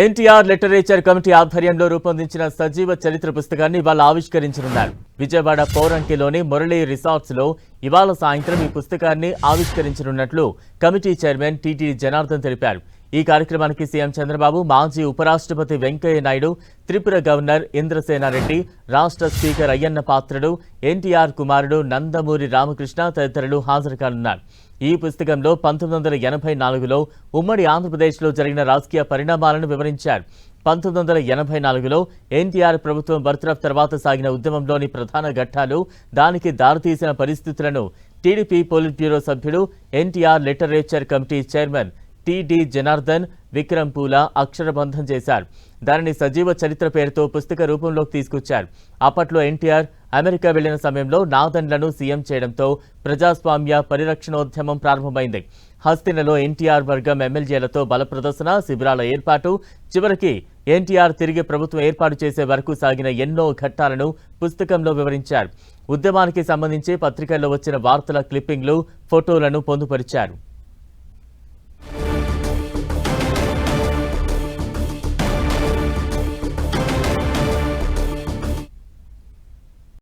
NTR literature committee ఆధ్వర్యంలో రూపొందించిన సజీవ చరిత్ర పుస్తకాన్ని ఇవాళ ఆవిష్కరించనున్నారు. విజయవాడ పౌరంకిలోని మురళి రిసార్ట్స్లో ఇవాళ సాయంత్రం ఈ పుస్తకాన్ని ఆవిష్కరించనున్నట్లు కమిటీ చైర్మన్ టీటీ జనార్దన్ తెలిపారు. ఈ కార్యక్రమానికి సీఎం చంద్రబాబు మాజీ ఉపరాష్ట్రపతి వెంకయ్య నాయుడు త్రిపుర గవర్నర్ ఇంద్రసేనారెడ్డి రాష్ట్ర స్పీకర్ అయ్యన్న పాత్రుడు ఎన్టీఆర్ కుమారుడు నందమూరి రామకృష్ణ తదితరులు హాజరు కానున్నారు ఈ పుస్తకంలో పంతొమ్మిది వందల ఎనభై నాలుగులో ఉమ్మడి ఆంధ్రప్రదేశ్లో జరిగిన రాజకీయ పరిణామాలను వివరించారు. పంతొమ్మిది వందల ఎనభై నాలుగులో ఎన్టీఆర్ ప్రభుత్వం బర్తరఫ్ తర్వాత సాగిన ఉద్యమంలోని ప్రధాన ఘట్టాలు దానికి దారితీసిన పరిస్థితులను టీడీపీ పోలిట్ బ్యూరో సభ్యుడు NTR literature committee chairman TD Janardhan Vikram పూల అక్షరబంధం చేశారు. దానిని సజీవ చరిత్ర పేరుతో పుస్తక రూపంలోకి తీసుకొచ్చారు. అప్పట్లో ఎన్టీఆర్ అమెరికా వెళ్ళిన సమయంలో నాదన్లను సీఎం చేయడంతో ప్రజాస్వామ్య పరిరక్షణోద్యమం ప్రారంభమైంది. హస్తినలో ఎన్టీఆర్ వర్గం ఎమ్మెల్యేలతో బల ప్రదర్శన శిబిరాల ఏర్పాటు చివరికి ఎన్టీఆర్ తిరిగి ప్రభుత్వం ఏర్పాటు చేసే వరకు సాగిన ఎన్నో ఘట్టాలను పుస్తకంలో వివరించారు. ఉద్యమానికి సంబంధించి పత్రికల్లో వచ్చిన వార్తల క్లిప్పింగ్లు ఫోటోలను పొందుపరిచారు.